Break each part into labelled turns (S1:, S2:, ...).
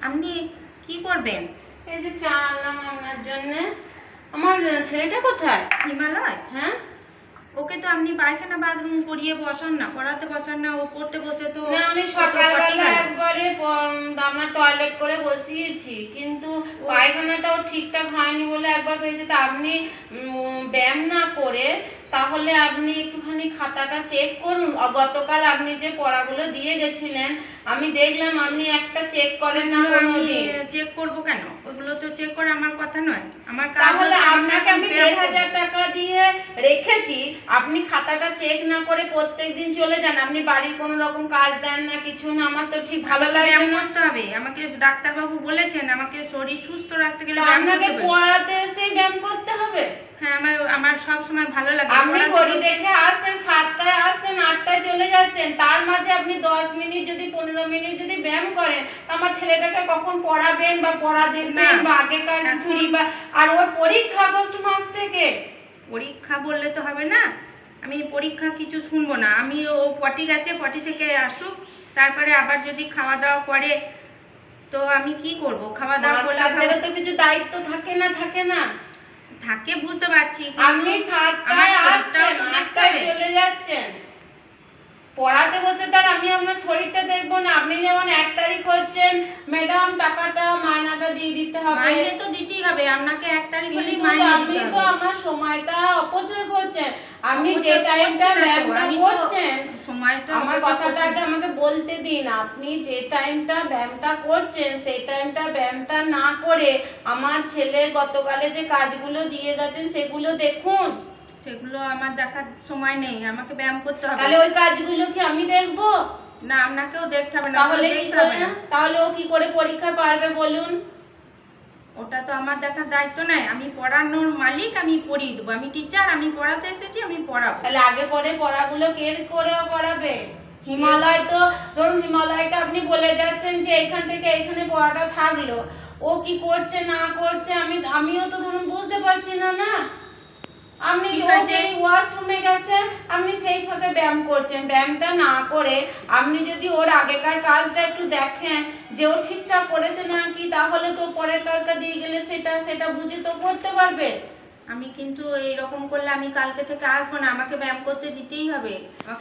S1: আপনি কি করবেন?
S2: এই যে চা আনলাম আপনার জন্য। আমার ছেলেটা কোথায়?
S1: হিমালয়?
S2: হ্যাঁ?
S1: ওকে তো আপনি পায়খানা বাথরুম করিয়ে বসান না পড়াতে বসান না ও পড়তে বসে তো
S2: না আমি সকালবেলা একবারে আপনার টয়লেট করে বসিয়েছি কিন্তু পায়খানাটাও ঠিকঠাক হয়নি বলে একবার পেয়েছি তা আপনি ব্যায়াম না করে তাহলে আপনি একটুখানি খাতাটা চেক করুন। গতকাল আপনি যে পড়াগুলো দিয়ে গেছিলেন আমি দেখলাম আপনি একটা চেক করেন না কোনোদিন।
S1: চেক করব কেন? ওগুলো তো চেক করা আমার কথা নয়। আমার কাজ
S2: তাহলে আপনাকে আমি
S1: ব্যায়াম
S2: দেড়
S1: করব।
S2: হাজার টাকা দিয়ে রেখেছি। আপনি খাতাটা চেক না করে প্রত্যেক দিন চলে যান। আপনি বাড়ির কোনো রকম কাজ দেন না কিছু না। আমার তো ঠিক ভালো লাগে
S1: ব্যায়াম
S2: না।
S1: করতে হবে। আমাকে ডাক্তারবাবু বলেছেন আমাকে শরীর সুস্থ রাখতে গেলে
S2: আপনাকে পড়াতে এসে ব্যায়াম করতে হবে?
S1: হ্যাঁ আমার আমার সব সময় ভালো লাগে
S2: আপনি ঘড়ি দেখে আসছেন সাতটায় আসছেন আটটায় চলে যাচ্ছেন। তার মাঝে আপনি দশ মিনিট যদি পনেরো মিনিট যদি ব্যায়াম করেন আমার ছেলেটাকে কখন পড়াবেন বা পড়া দেখবেন বা আগেকার ছুরি বা আর ওর পরীক্ষা আগস্ট মাস থেকে।
S1: পরীক্ষা বললে তো হবে না। আমি পরীক্ষা কিছু শুনব না। আমি ও পটি গেছে পটি থেকে আসুক তারপরে আবার যদি খাওয়া দাওয়া করে তো আমি কি করব? খাওয়া দাওয়া করলে
S2: তো কিছু দায়িত্ব থাকে না থাকে না।
S1: থাকে বুঝতে পারছি
S2: আপনি সাতটায়
S1: আমার
S2: আসছেন
S1: শরীরটাও তো দেখতে
S2: আটটায়
S1: হবে।
S2: চলে যাচ্ছেন পড়াতে বসে তার আমি আপনার শরীরটা দেখব না। আপনি যেমন এক তারিখ হচ্ছেন ম্যাডাম টাকাটা মায়নাটা দিয়ে দিতে হবে।
S1: মাইনে তো দিতেই হবে আপনাকে এক তারিখ হলেই মাইনে
S2: আপনি তো আমার সময়টা অপচয় করছেন। আপনি যে টাইমটা ব্যায়ামটা করছেন
S1: সময়টা
S2: আমার কথাটা আগে আমাকে বলতে দিন। আপনি যে টাইমটা ব্যায়ামটা করছেন সেই টাইমটা ব্যায়ামটা না করে আমার ছেলের গতকালে যে কাজগুলো দিয়ে গেছেন সেগুলো দেখুন।
S1: সেগুলো আমার দেখার সময় নেই আমাকে ব্যায়াম করতে হবে।
S2: তাহলে ওই কাজগুলো কি আমি দেখব?
S1: না আপনাকেও দেখতে হবে না
S2: তাহলে কি
S1: দেখতে
S2: করে?
S1: হবে না।
S2: তাহলে ও কি করে পরীক্ষা পারবে বলুন?
S1: ওটা তো আমার দেখার দায়িত্ব নাই আমি পড়ানোর মালিক আমি পড়িয়ে দেবো। আমি টিচার আমি পড়াতে এসেছি আমি পড়াবো।
S2: তাহলে আগে পরে পড়াগুলো কে করে পড়াবে হিমালয় তো ধরুন হিমালয়টা আপনি বলে যাচ্ছেন যে এখান থেকে এখানে পড়াটা থাকল। ও কি করছে না করছে আমি আমিও তো ধরুন বুঝতে পারছি না না? আপনি যেই ওয়াশরুমে গেছেন আপনি সেই ফাঁকে ব্যায়াম করছেন। ব্যায়ামটা না করে আপনি যদি ওর আগেকার কাজটা একটু দেখেন যে ও ঠিকঠাক করেছে না কি তাহলে তো পরের কাজটা দিয়ে গেলে সেটা সেটা বুঝে তো করতে পারবে।
S1: আমি কিন্তু এই রকম করলে আমি কালকে থেকে আসব না আমাকে ব্যায়াম করতে দিতেই হবে।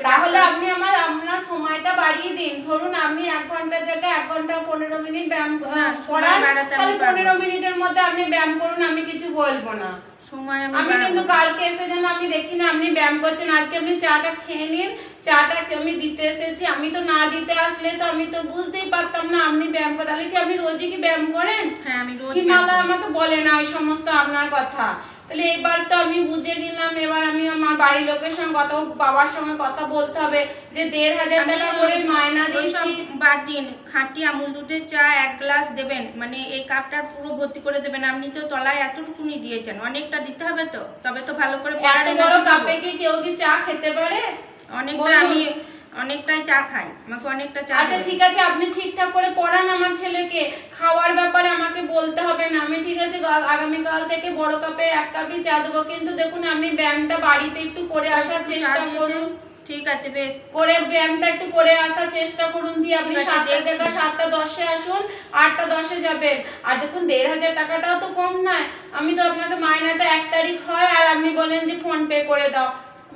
S2: তাহলে আপনি আমার আপনার সময়টা বাড়িয়ে দিন। ধরুন আপনি এক ঘণ্টার জায়গায় এক ঘণ্টা পনেরো মিনিট ব্যায়াম করান তাহলে। পনেরো মিনিটের মধ্যে আপনি ব্যায়াম করুন আমি কিছু বলব না।
S1: সময় আমি
S2: কিন্তু কালকে এসে যেন আমি দেখি না আপনি ব্যায়াম করছেন আজকে আপনি চাটা খেয়ে নিন চাটা আমি দিতে এসেছি আমি তো না দিতে আসলে তো আমি তো বুঝতেই পারতাম না আপনি ব্যায়াম করেন তাহলে কি আপনি রোজই কি ব্যায়াম করেন?
S1: হ্যাঁ আমি রোজ
S2: হিমালয় আমাকে বলে না ওই সমস্ত আপনার কথা। তাহলে এবার তো আমি বুঝে গেলাম এবার আমি আমার বাড়ির লোকের সঙ্গে কথা বাবার সঙ্গে কথা বলতে হবে যে দেড় হাজার টাকা করে মায়না দিচ্ছি।
S1: বাদ দিন খাঁটি আমুল দুধের চা এক গ্লাস দেবেন মানে এই কাপটার পুরো ভর্তি করে দেবেন আপনি তো তলায় এতটুকুনি দিয়েছেন অনেকটা দিতে হবে তো তবে তো ভালো করে
S2: এত বড় কাপে কি কেউ কি চা খেতে পারে?
S1: অনেকটা আমি অনেকটাই চা খাই আমাকে অনেকটা চা
S2: আচ্ছা ঠিক আছে আপনি ঠিকঠাক করে পড়ান আমার ছেলেকে খাওয়ার ব্যাপারে আমাকে বলতে হবে না। আমি ঠিক আছে আগামীকাল থেকে বড় কাপে এক কাপই চা দেবো। কিন্তু দেখুন আপনি ব্যায়ামটা বাড়িতে একটু করে আসার চেষ্টা করুন।
S1: ঠিক আছে বেশ।
S2: করে ব্যায়ামটা একটু করে আসার চেষ্টা করুন দিয়ে আপনি সাতটা। জায়গায় সাতটা দশে আসুন আটটা দশে যাবেন। আর দেখুন দেড় হাজার টাকাটাও তো কম নয়। আমি তো আপনাকে মাইনাটা এক তারিখ হয় আর আপনি বলেন যে ফোন পে করে দাও।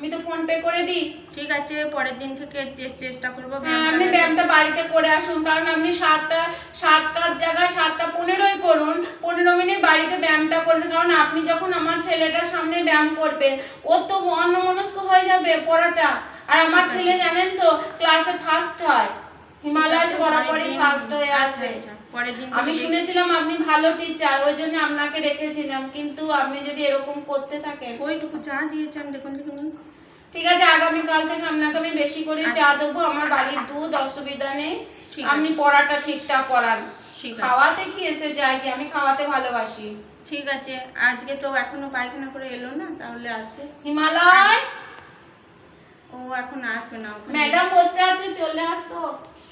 S2: আমি তো ফোন পে করে দিই।
S1: ঠিক আছে পরের দিন থেকে চেষ্টা করব
S2: হ্যাঁ, আপনি ব্যায়ামটা বাড়িতে করে আসুন কারণ আপনি সাতটা সাতটার জায়গায় সাতটা পনেরোই করুন পনেরো মিনিট বাড়িতে ব্যায়ামটা করেছেন কারণ আপনি যখন আমার ছেলেটার সামনে ব্যায়াম করবেন ও তো অন্যমনস্ক হয়ে যাবে পড়াটা। আর আমার ছেলে জানেন তো ক্লাসে ফার্স্ট হয়। হিমালয় বরাবরই ফার্স্ট হয়ে
S1: আচ্ছা,
S2: আসে।
S1: আচ্ছা,
S2: আমি শুনেছিলাম আপনি ভালো টিচার ওই জন্য আপনাকে রেখেছিলাম কিন্তু আপনি যদি এরকম করতে থাকেন
S1: ওইটুকু চা দিয়েছেন দেখুন দেখুন।
S2: ঠিক আছে আগামীকাল থেকে আপনাকে আমি বেশি করে
S1: আচ্ছা।
S2: চা দেবো আমার বাড়ির দুধ অসুবিধা নেই। আপনি পড়াটা ঠিকঠাক করান। খাওয়াতে কি এসে যায় কি? আমি খাওয়াতে ভালোবাসি।
S1: ঠিক আছে আজকে তো এখনও পায়খানা করে এলো না তাহলে আসবে।
S2: হিমালয়!
S1: ও এখন আসবে না
S2: ম্যাডাম বসে আছে চলে আসো।